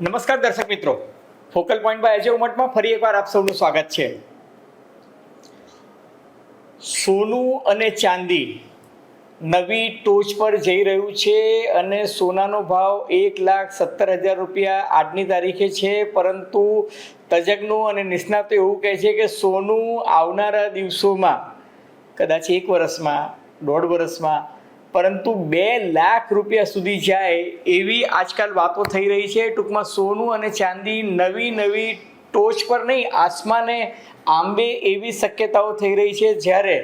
નમસ્કાર દર્શક મિત્રો. ફોકલ પોઈન્ટ બાય અજય ઉમટમાં ફરી એકવાર આપ સૌનું સ્વાગત છે. સોનું અને ચાંદી નવી ટોચ પર જઈ રહ્યું છે અને સોનાનો ભાવ એક લાખ સત્તર હજાર રૂપિયા આજની તારીખે છે, પરંતુ તજજ્ઞો અને નિષ્ણાતો એવું કહે છે કે સોનું આવનારા દિવસોમાં, કદાચ એક વર્ષમાં, દોઢ વર્ષમાં પરંતુ બે લાખ રૂપિયા સુધી જાય એવી આજકાલ વાતો થઈ રહી છે. ટૂંકમાં સોનું અને ચાંદી નવી નવી ટોચ પર નહીં, આસમાને આંબે એવી શક્યતાઓ થઈ રહી છે જ્યારે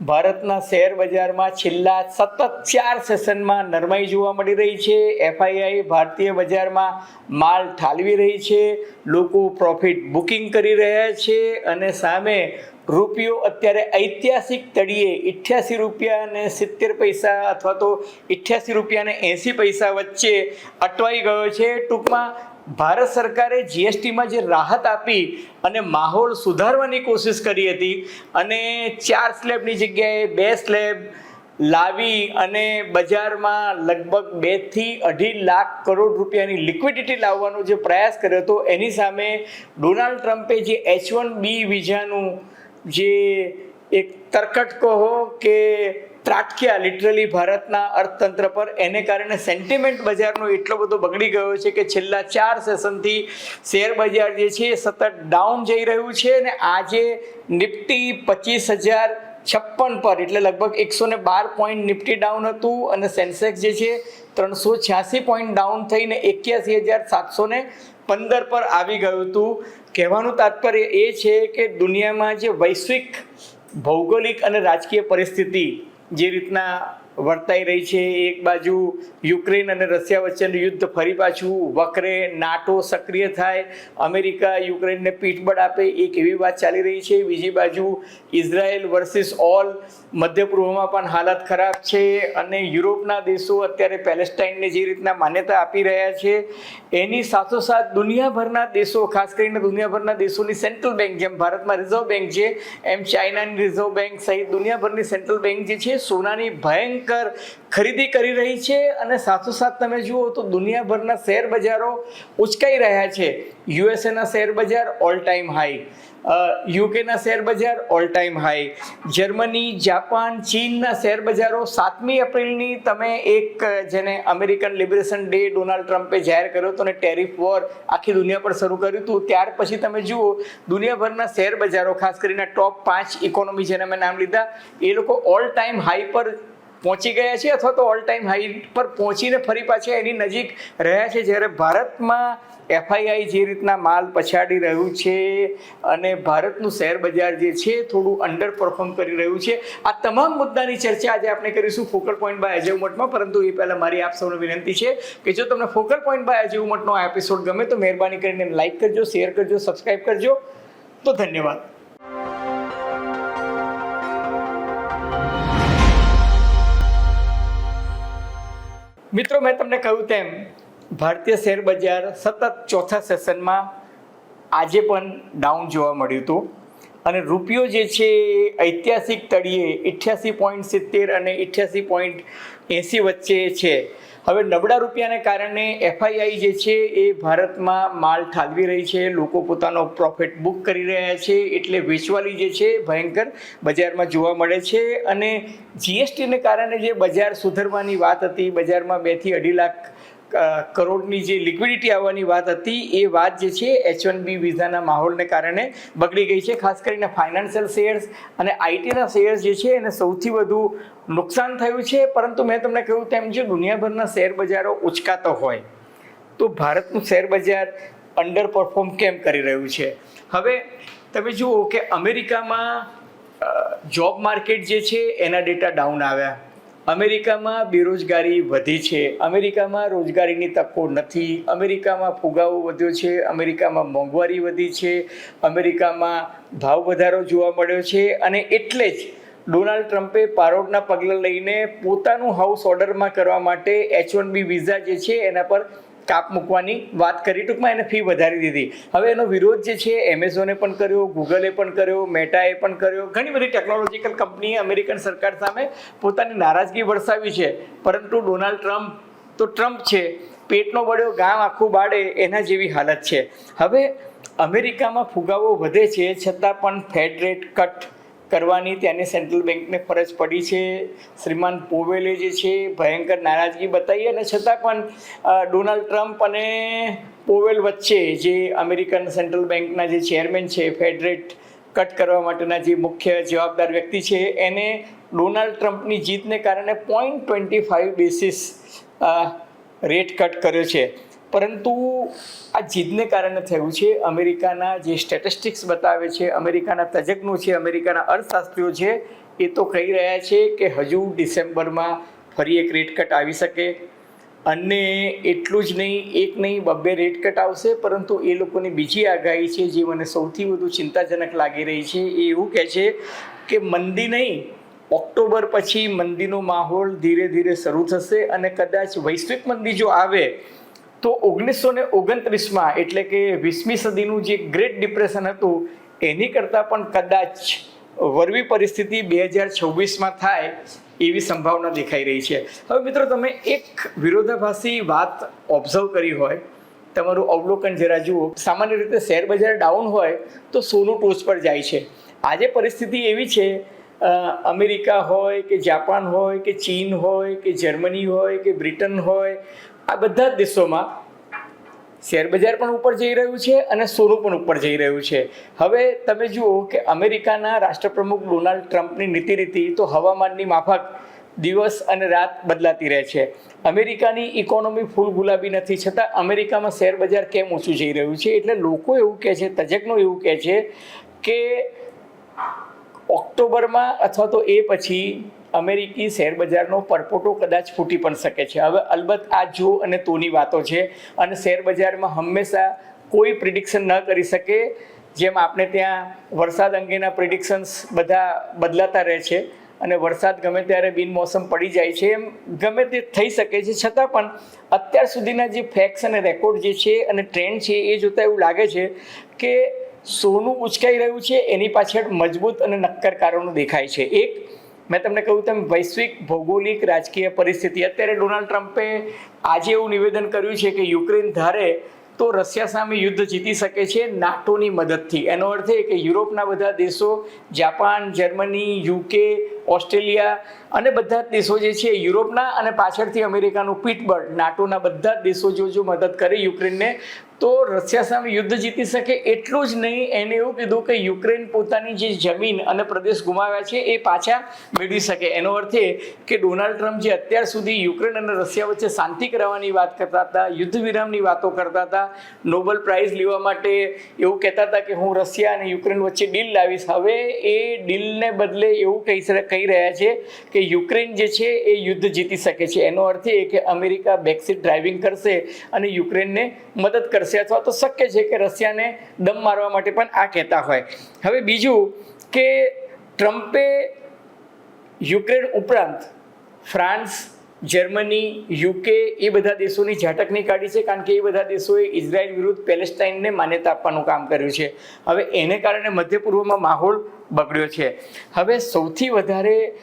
ભારતના શેર બજારમાં છેલ્લા સતત ચાર સેશનમાં નરમાઈ જોવા મળી રહી છે. એફઆઈઆઈ ભારતીય બજારમાં માલ ઠાલવી રહી છે. લોકો પ્રોફિટ બુકિંગ કરી રહ્યા છે અને સામે રૂપિયો અત્યારે ઐતિહાસિક તળિયે ઇઠ્યાસી રૂપિયા અને સિત્તેર પૈસા અથવા તો ઇઠ્યાસી રૂપિયા અને એંસી પૈસા વચ્ચે અટવાઈ ગયો છે. ટૂંકમાં ભારત સરકારે જીએસટીમાં જે રાહત આપી અને માહોલ સુધારવાની કોશિશ કરી હતી અને ચાર સ્લેબની જગ્યાએ બે સ્લેબ લાવી અને બજારમાં લગભગ બેથી અઢી લાખ કરોડ રૂપિયાની લિક્વિડિટી લાવવાનો જે પ્રયાસ કર્યો હતો, એની સામે ડોનાલ્ડ ટ્રમ્પે જે એચ વન બી વિઝાનું જે એક તરકટ કહો કે ત્રાટક્યા લિટરલી ભારતના અર્થતંત્ર પર, એને કારણે સેન્ટિમેન્ટ બજારનો એટલો બધો બગડી ગયો છે કે છેલ્લા ચાર સેશનથી શેર બજાર જે છે એ સતત ડાઉન જઈ રહ્યું છે અને આજે નિફ્ટી પચીસ હજાર છપ્પન પર, એટલે લગભગ એકસો ને બાર પોઈન્ટ નિફ્ટી ડાઉન હતું અને સેન્સેક્સ જે છે ત્રણસો છ્યાસી પોઈન્ટ ડાઉન થઈને એક્યાસી હજાર સાતસો ને પંદર પર આવી ગયું હતું. કહેવાનું તાત્પર્ય એ છે કે દુનિયામાં જે વૈશ્વિક, ભૌગોલિક અને રાજકીય પરિસ્થિતિ જે રીતના વર્તાઈ રહી છે, એક બાજુ યુક્રેન અને રશિયા વચ્ચેનું યુદ્ધ ફરી પાછું, વકરે નાટો સક્રિય થાય, અમેરિકા યુક્રેનને પીઠબળ આપે, એક એવી વાત ચાલી રહી છે. બીજી બાજુ ઇઝરાયલ વર્સિસ ઓલ મધ્ય પૂર્વમાં પણ હાલત ખરાબ છે અને યુરોપના દેશો અત્યારે પેલેસ્ટાઇનને જે રીતના માન્યતા આપી રહ્યા છે, એની સાથોસાથ દુનિયાભરના દેશો, ખાસ કરીને દુનિયાભરના દેશોની સેન્ટ્રલ બેંક જેમ ભારતમાં રિઝર્વ બેંક છે, એમ ચાઇનાની રિઝર્વ બેંક સહિત દુનિયાભરની સેન્ટ્રલ બેંક જે છે, સોનાની ભયંકર ખરીદી કરી રહી છે અને સાથોસાથ તમે જુઓ તો દુનિયાભરના શેર બજારો ઉચકાઈ રહ્યા છે. યુએસએના શેર બજાર ઓલ ટાઈમ હાઈ યુકેના શેર બજાર all time high Germany, Japan, ચીનના શેર બજારો સાતમી એપ્રિલની તમે એક જેને અમેરિકન લિબરેશન ડે ડોનાલ્ડ ટ્રમ્પે જાહેર કર્યો હતો અને ટેરિફ વોર આખી દુનિયા પર શરૂ કર્યું હતું. ત્યાર પછી તમે જુઓ, દુનિયાભરના શેર બજારો, ખાસ કરીને ટોપ પાંચ ઇકોનોમી જેને મેં નામ લીધા, એ લોકો ઓલ ટાઈમ હાઈ પર પહોંચી ગયા છે અથવા તો ઓલ ટાઈમ હાઈ પર પહોંચીને ફરી પાછા એની નજીક રહ્યા છે જ્યારે ભારતમાં એફઆઈઆઈ જે રીતના માલ પછાડી રહ્યું છે અને ભારતનું શેર બજાર જે છે થોડું અંડર પરફોર્મ કરી રહ્યું છે. આ તમામ મુદ્દાની ચર્ચા આજે આપણે કરીશું ફોકલ પોઈન્ટ બાય અજય ઉમટમાં પરંતુ એ પહેલાં મારી આપ સૌને વિનંતી છે કે જો તમને ફોકલ પોઈન્ટ બાય અજય ઉમટનો આ એપિસોડ ગમે તો મહેરબાની કરીને લાઈક કરજો શેર કરજો સબસ્ક્રાઈબ કરજો. તો ધન્યવાદ. મિત્રો, મેં તમને કહ્યું તેમ, ભારતીય શેર બજાર સતત ચોથા સેશનમાં આજે પણ ડાઉન જોવા મળ્યું હતું. અને રૂપિયો જે છે ઐતિહાસિક તળિયે, ઇઠ્યાસી પોઈન્ટ સિત્તેર અને ઇઠ્યાસી પોઈન્ટ એંસી વચ્ચે છે. હવે નબળા રૂપિયાને કારણે એફઆઈઆઈ જે છે એ ભારતમાં માલ ઠાલવી રહી છે, લોકો પોતાનો પ્રોફિટ બુક કરી રહ્યા છે, એટલે વેચવાલી જે છે ભયંકર બજારમાં જોવા મળે છે અને જીએસટીને કારણે જે બજાર સુધરવાની વાત હતી, બજારમાં બેથી અઢી લાખ કરોડની જે લિક્વિડિટી આવવાની વાત હતી, એ વાત જે છે એચ વન બી વિઝાના માહોલને કારણે બગડી ગઈ છે. ખાસ કરીને ફાઇનાન્શિયલ શેર્સ અને આઈટીના શેર્સ જે છે, એને સૌથી વધુ નુકસાન થયું છે. પરંતુ મેં તમને કહ્યું તેમ જો દુનિયાભરના શેર બજારો ઉચકાતો હોય, તો ભારતનું શેર બજાર અંડર પરફોર્મ કેમ કરી રહ્યું છે? હવે તમે જુઓ કે અમેરિકામાં જોબ માર્કેટ જે છે, એના ડેટા ડાઉન આવ્યા. અમેરિકામાં બેરોજગારી વધી છે. અમેરિકામાં રોજગારીની તકો નથી. અમેરિકામાં ફુગાવો વધ્યો છે. અમેરિકામાં મોંઘવારી વધી છે. અમેરિકામાં ભાવ વધારો જોવા મળ્યો છે અને એટલે જ ડોનાલ્ડ ટ્રમ્પે પારોડના પગલાં લઈને પોતાનું હાઉસ ઓર્ડરમાં કરવા માટે એચ વન બી વિઝા જે છે એના પર કાપ મૂકવાની વાત કરી. ટૂંકમાં એને ફી વધારી દીધી. હવે એનો વિરોધ જે છે એમેઝોને પણ કર્યો ગૂગલે પણ કર્યો મેટાએ પણ કર્યો. ઘણી બધી ટેકનોલોજીકલ કંપનીએ અમેરિકન સરકાર સામે પોતાની નારાજગી વરસાવી છે. પરંતુ ડોનાલ્ડ ટ્રમ્પ તો ટ્રમ્પ છે. પેટનો બળ્યો, ગામ આખું બાળે, એના જેવી હાલત છે. હવે અમેરિકામાં ફુગાવો વધે છે, છતાં પણ ફેડ રેટ કટ કરવાની તેને સેન્ટ્રલ બેંકને ફરજ પડી છે. શ્રીમાન પોવેલે જે છે, ભયંકર નારાજગી બતાવી અને છતાં પણ ડોનાલ્ડ ટ્રમ્પ અને પોવેલ વચ્ચે જે અમેરિકન સેન્ટ્રલ બેંકના જે ચેરમેન છે ફેડ રેટ કટ કરવા માટેના જે મુખ્ય જવાબદાર વ્યક્તિ છે, એને ડોનાલ્ડ ટ્રમ્પની જીતને કારણે point twenty five basis rate cut કર્યો છે. પરંતુ આ જીતને કારણે થયું છે. અમેરિકાના જે સ્ટેટિસ્ટિક્સ બતાવે છે, અમેરિકાના તજજ્ઞો છે, અમેરિકાના અર્થશાસ્ત્રીઓ છે, એ તો કહી રહ્યા છે કે હજુ ડિસેમ્બરમાં ફરી એક રેટ કટ આવી શકે. અને એટલું જ નહીં, એક નહીં, બબ્બે રેટ કટ આવશે, પરંતુ એ લોકોની બીજી આગાહી છે, જે મને સૌથી વધુ ચિંતાજનક લાગી રહી છે, એ એવું કહે છે કે મંદી નહીં, ઓક્ટોબર પછી મંદીનો માહોલ ધીરે ધીરે શરૂ થશે અને કદાચ વૈશ્વિક મંદી જો આવે તો ઓગણીસો ને ઓગણત્રીસમાં એટલે કે વીસમી સદીનું જે ગ્રેટ ડિપ્રેશન હતું, એની કરતાં પણ કદાચ વરવી પરિસ્થિતિ બે હજાર છવ્વીસમાં થાય એવી સંભાવના દેખાઈ રહી છે. હવે મિત્રો, તમે એક વિરોધાભાસી વાત ઓબ્ઝર્વ કરી હોય, તમારું અવલોકન જરા જુઓ. સામાન્ય રીતે શેર બજાર ડાઉન હોય તો સોનું ટોચ પર જાય છે. આજે પરિસ્થિતિ એવી છે અમેરિકા હોય કે જાપાન હોય કે ચીન હોય કે જર્મની હોય કે બ્રિટન હોય આ બધા જ દેશોમાં શેર બજાર પણ ઉપર જઈ રહ્યું છે અને સોનું પણ ઉપર જઈ રહ્યું છે. હવે તમે જુઓ કે અમેરિકાના રાષ્ટ્રપ્રમુખ ડોનાલ્ડ ટ્રમ્પની નીતિ રીતિ તો હવામાનની માફક દિવસ અને રાત બદલાતી રહે છે. અમેરિકાની ઇકોનોમી ફૂલ ગુલાબી નથી, છતાં અમેરિકામાં શેરબજાર કેમ ઓછું જઈ રહ્યું છે? એટલે લોકો એવું કહે છે, તજજ્ઞો એવું કહે છે કે ઓક્ટોબરમાં અથવા તો એ પછી અમેરિકી શેર બજારનો પરપોટો કદાચ ફૂટી પણ શકે છે. હવે અલબત્ત આ જો અને તોની વાતો છે અને શેરબજારમાં હંમેશા કોઈ પ્રિડિક્શન ન કરી શકે, જેમ આપણે ત્યાં વરસાદ અંગેના પ્રિડિક્શન્સ બધા બદલાતા રહે છે અને વરસાદ ગમે ત્યારે બિનમોસમ પડી જાય છે, એમ ગમે તે થઈ શકે છે. છતાં પણ અત્યાર સુધીના જે ફેક્ટ્સ અને રેકોર્ડ જે છે અને ટ્રેન્ડ છે એ જોતાં એવું લાગે છે કે સોનું ઉચકાઈ રહ્યું છે, એની પાછળ મજબૂત અને નક્કર કારણો દેખાય છે. એક મેં તમને કહ્યું તેમ વૈશ્વિક ભૌગોલિક રાજકીય પરિસ્થિતિ. અત્યારે ડોનાલ્ડ ટ્રમ્પે આજે એવું નિવેદન કર્યું છે કે યુક્રેન ધારે તો રશિયા સામે યુદ્ધ જીતી શકે છે નાટોની મદદથી. એનો અર્થ એ કે યુરોપના બધા દેશો, જાપાન, જર્મની, યુકે, ઓસ્ટ્રેલિયા અને બધા જ દેશો જે છે યુરોપના અને પાછળથી અમેરિકાનું પીઠબળ. નાટોના બધા જ દેશો જો જો મદદ કરે, યુક્રેનને તો રશિયા સામે યુદ્ધ જીતી શકે એટલું જ નહીં, એને એવું કીધું કે યુક્રેન પોતાની જે જમીન અને પ્રદેશ ગુમાવ્યા છે, એ પાછા મેળવી શકે. એનો અર્થ એ કે ડોનાલ્ડ ટ્રમ્પ જે અત્યાર સુધી યુક્રેન અને રશિયા વચ્ચે શાંતિ કરાવવાની વાત કરતા હતા યુદ્ધ વિરામની વાતો કરતા હતા, નોબલ પ્રાઇઝ લેવા માટે એવું કહેતા હતા કે હું રશિયા અને યુક્રેન વચ્ચે ડીલ લાવીશ. હવે એ ડીલને બદલે એવું કહી કહી રહ્યા છે કે યુક્રેન જે છે એ યુદ્ધ જીતી શકે છે. એનો અર્થ એ કે અમેરિકા બેકસીટ ડ્રાઇવિંગ કરશે અને યુક્રેનને મદદ કરશે. અથવા તો શક્ય છે કે રશિયાને દમ મારવા માટે પણ આ કહેતા હોય. હવે બીજું કે ટ્રમ્પે યુક્રેન ઉપરાંત ફ્રાન્સ, જર્મની, યુકે એ બધા દેશોની ઝાટકની કાઢી છે કારણ કે એ બધા દેશોએ ઇઝરાયલ વિરુદ્ધ પેલેસ્ટાઇનને માન્યતા આપવાનું કામ કર્યું છે. હવે એને કારણે મધ્ય પૂર્વમાં માહોલ બગડ્યો છે. હવે સૌથી વધારે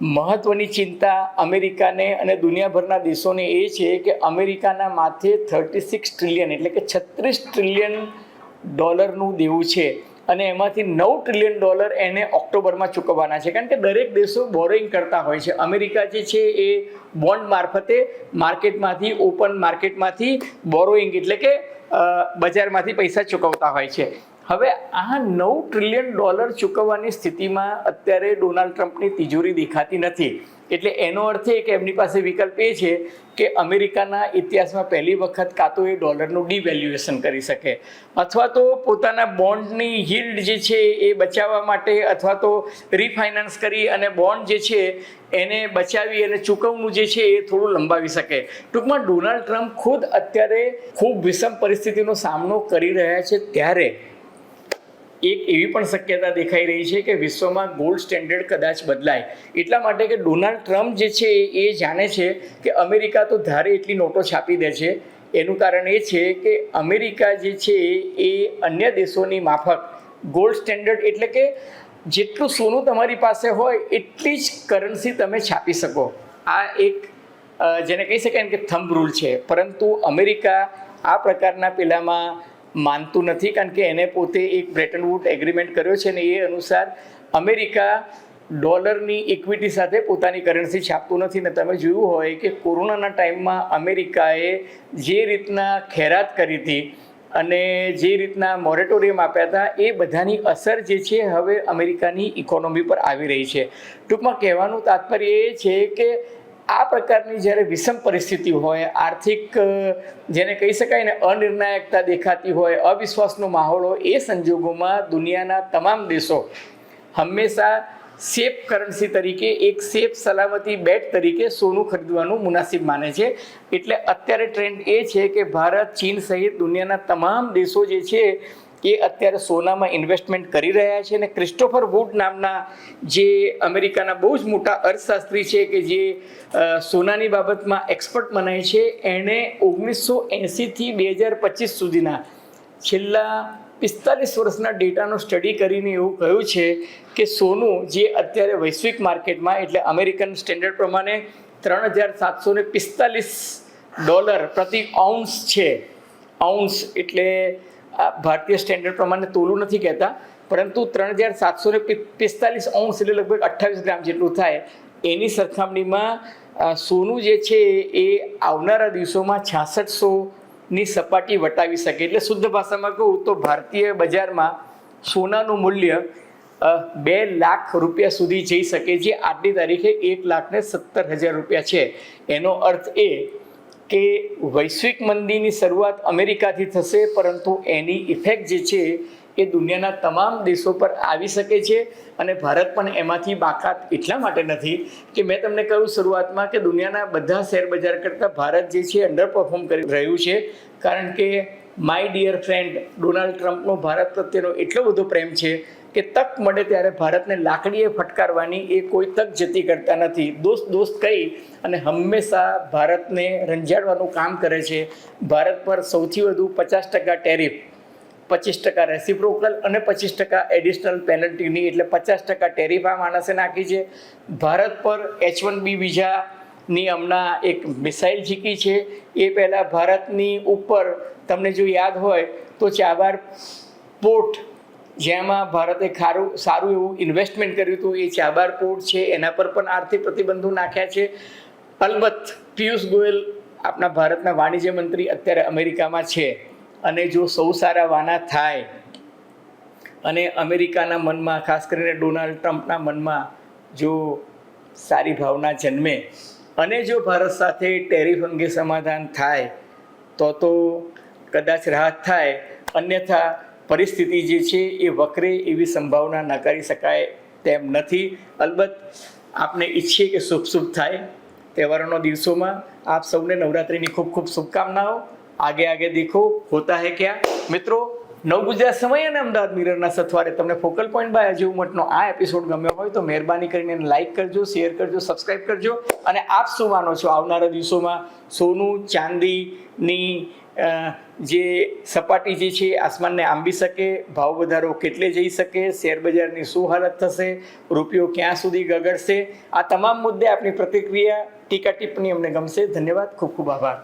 મહત્વની ચિંતા અમેરિકાને અને દુનિયાભરના દેશોને એ છે કે અમેરિકાના માથે થર્ટી સિક્સ ટ્રિલિયન એટલે કે છત્રીસ ટ્રિલિયન ડોલરનું દેવું છે. અને એમાંથી નવ ટ્રિલિયન ડોલર એને ઓક્ટોબરમાં ચૂકવવાના છે. કારણ કે દરેક દેશો બોરોઈંગ કરતા હોય છે. અમેરિકા જે છે એ બોન્ડ મારફતે માર્કેટમાંથી ઓપન માર્કેટમાંથી બોરોઈંગ એટલે કે બજારમાંથી પૈસા ચૂકવતા હોય છે. હવે આ નવ ટ્રિલિયન ડોલર ચૂકવવાની સ્થિતિમાં અત્યારે ડોનાલ્ડ ટ્રમ્પની તિજોરી દેખાતી નથી. એટલે એનો અર્થ એ કે એમની પાસે વિકલ્પ એ છે કે અમેરિકાના ઇતિહાસમાં પહેલી વખત કાં તો એ ડોલરનું ડિવેલ્યુએશન કરી શકે. અથવા તો પોતાના બોન્ડની હિલ્ડ જે છે એ બચાવવા માટે અથવા તો રિફાઇનાન્સ કરી અને બોન્ડ જે છે એને બચાવી અને ચૂકવણું જે છે એ થોડું લંબાવી શકે. ટૂંકમાં ડોનાલ્ડ ટ્રમ્પ ખુદ અત્યારે ખૂબ વિષમ પરિસ્થિતિનો સામનો કરી રહ્યા છે ત્યારે એક એવી પણ શક્યતા દેખાઈ રહી છે કે વિશ્વમાં ગોલ્ડ સ્ટેન્ડર્ડ કદાચ બદલાય. એટલા માટે કે ડોનાલ્ડ ટ્રમ્પ જે છે એ જાણે છે કે અમેરિકા તો ધારે એટલી નોટો છાપી દે છે. એનું કારણ એ છે કે અમેરિકા જે છે એ અન્ય દેશોની માફક. ગોલ્ડ સ્ટેન્ડર્ડ એટલે કે જેટલું સોનું તમારી પાસે હોય એટલી જ કરન્સી તમે છાપી શકો. આ એક જેને કહી શકાય કે થંબ રૂલ છે. પરંતુ અમેરિકા આ પ્રકારના પેલામાં માનતું નથી કારણ કે એને પોતે એક બ્રેટન વુડ એગ્રીમેન્ટ કર્યો છે ને એ અનુસાર અમેરિકા ડોલરની ઇક્વિટી સાથે પોતાની કરન્સી છાપતું નથી ને તમે જોયું હોય કે કોરોનાના ટાઈમમાં અમેરિકાએ જે રીતના ખેરાત કરી હતી અને જે રીતના મોરેટોરિયમ આપ્યા હતા, એ બધાની અસર જે છે હવે અમેરિકાની ઇકોનોમી પર આવી રહી છે. ટૂંકમાં કહેવાનું તાત્પર્ય એ છે કે આ પ્રકારની જ્યારે વિષમ પરિસ્થિતિ હોય, આર્થિક જેને કહી શકાય ને અનિર્ણાયકતા દેખાતી હોય, અવિશ્વાસનો માહોલ હોય એ સંજોગોમાં દુનિયાના તમામ દેશો હંમેશા સેફ કરન્સી તરીકે, એક સેફ સલામતી બેટ તરીકે સોનું ખરીદવાનું મુનાસિબ માને છે. એટલે અત્યારે ટ્રેન્ડ એ છે કે ભારત, ચીન સહિત દુનિયાના તમામ દેશો જે છે એ અત્યારે સોનામાં ઇન્વેસ્ટમેન્ટ કરી રહ્યા છે અને ક્રિસ્ટોફર વુડ નામના જે અમેરિકાના બહુ જ મોટા અર્થશાસ્ત્રી છે કે જે સોનાની બાબતમાં એક્સપર્ટ મનાય છે, એણે ઓગણીસો એંસીથી બે હજાર પચીસ સુધીના છેલ્લા પિસ્તાલીસ વર્ષના ડેટાનો સ્ટડી કરીને એવું કહ્યું છે કે સોનું જે અત્યારે વૈશ્વિક માર્કેટમાં, એટલે અમેરિકન સ્ટેન્ડર્ડ પ્રમાણે ત્રણ હજાર સાતસો પિસ્તાલીસ ડોલર પ્રતિ ઓઉન્સ છે. ઓઉન્સ એટલે ભારતીય સ્ટેન્ડર્ડ પ્રમાણે તોલું નથી કહેતા, પરંતુ ત્રણ હજાર સાતસો ને પિસ્તાલીસ અંશ એટલે લગભગ અઠ્ઠાવીસ ગ્રામ જેટલું થાય. એની સરખામણીમાં સોનું જે છે એ આવનારા દિવસોમાં છાસઠસો ની સપાટી વટાવી શકે. એટલે શુદ્ધ ભાષામાં કહું તો ભારતીય બજારમાં સોનાનું મૂલ્ય બે લાખ રૂપિયા સુધી જઈ શકે જે આજની તારીખે એક લાખ ને સત્તર હજાર રૂપિયા છે. એનો અર્થ એ કે વૈશ્વિક મંદીની શરૂઆત અમેરિકાથી થશે, પરંતુ એની ઇફેક્ટ જે છે એ દુનિયાના તમામ દેશો પર આવી શકે છે અને ભારત પણ એમાંથી બાકાત એટલા માટે નથી કે મેં તમને કહ્યું શરૂઆતમાં કે દુનિયાના બધા શેર બજાર કરતાં ભારત જે છે અંડર પરફોર્મ કરી રહ્યું છે. કારણ કે માય ડિયર ફ્રેન્ડ ડોનાલ્ડ ટ્રમ્પનો ભારત પ્રત્યેનો એટલો બધો પ્રેમ છે કે તક મળે ત્યારે ભારતને લાકડીએ ફટકારવાની એ કોઈ તક જતી કરતા નથી. દોસ્ત દોસ્ત કહી અને હંમેશા ભારતને રંજાડવાનું કામ કરે છે. ભારત પર સૌથી વધુ પચાસ ટકા ટેરિફ, પચીસ ટકા રેસિપ્રોકલ અને પચીસ ટકા એડિશનલ પેનલ્ટીની એટલે પચાસ ટકા ટેરિફ આ માણસે નાખી છે. ભારત પર એચ વન બી વિઝાની હમણાં એક મિસાઇલ જીકી છે. એ પહેલાં ભારતની ઉપર, તમને જો યાદ હોય, તો ચાબાર પોર્ટ જેમાં ભારતે ખારું, સારું એવું ઇન્વેસ્ટમેન્ટ કર્યું હતું, એ ચાબાર પોર્ટ છે. એના પર પણ આર્થિક પ્રતિબંધો નાખ્યા છે. અલબત્ત, પિયુષ ગોયલ આપણા ભારતના વાણિજ્ય મંત્રી અત્યારે અમેરિકામાં છે. અને જો સૌ સારા વાના થાય, અને અમેરિકાના મનમાં, ખાસ કરીને ડોનાલ્ડ ટ્રમ્પના મનમાં જો સારી ભાવના જન્મે અને જો ભારત સાથે ટેરિફ અંગે સમાધાન થાય, તો તો કદાચ રાહત થાય. અન્યથા પરિસ્થિતિ જે છે એ વકરે એવી સંભાવના નકારી શકાય તેમ નથી. અલબત્ત આપને ઈચ્છીએ કે શુભ શુભ થાય તહેવારોના દિવસોમાં. આપ સૌને નવરાત્રિની ખૂબ ખૂબ શુભકામનાઓ. આગે આગે દેખો. હોતા હે ક્યાં? મિત્રો નવ ગુજરાત સમય અને અમદાવાદ મિરરના સથવારે તમને ફોકલ પોઈન્ટ બાય અજીવ મઠનો આ એપિસોડ ગમ્યો હોય તો મહેરબાની કરીને લાઇક કરજો શેર કરજો સબસ્ક્રાઇબ કરજો અને આપ શું માનો છો આવનારા દિવસોમાં સોનું, ચાંદીની જે સપાટી જે છે આસમાનને આંબી શકે, ભાવ વધારો કેટલે જઈ શકે, શેર બજારની શું હાલત થશે, રૂપિયો ક્યાં સુધી ગગડશે, આ તમામ મુદ્દે આપની પ્રતિક્રિયા ટીકા ટિપ્પણી અમને ગમશે. ધન્યવાદ, ખૂબ ખૂબ આભાર.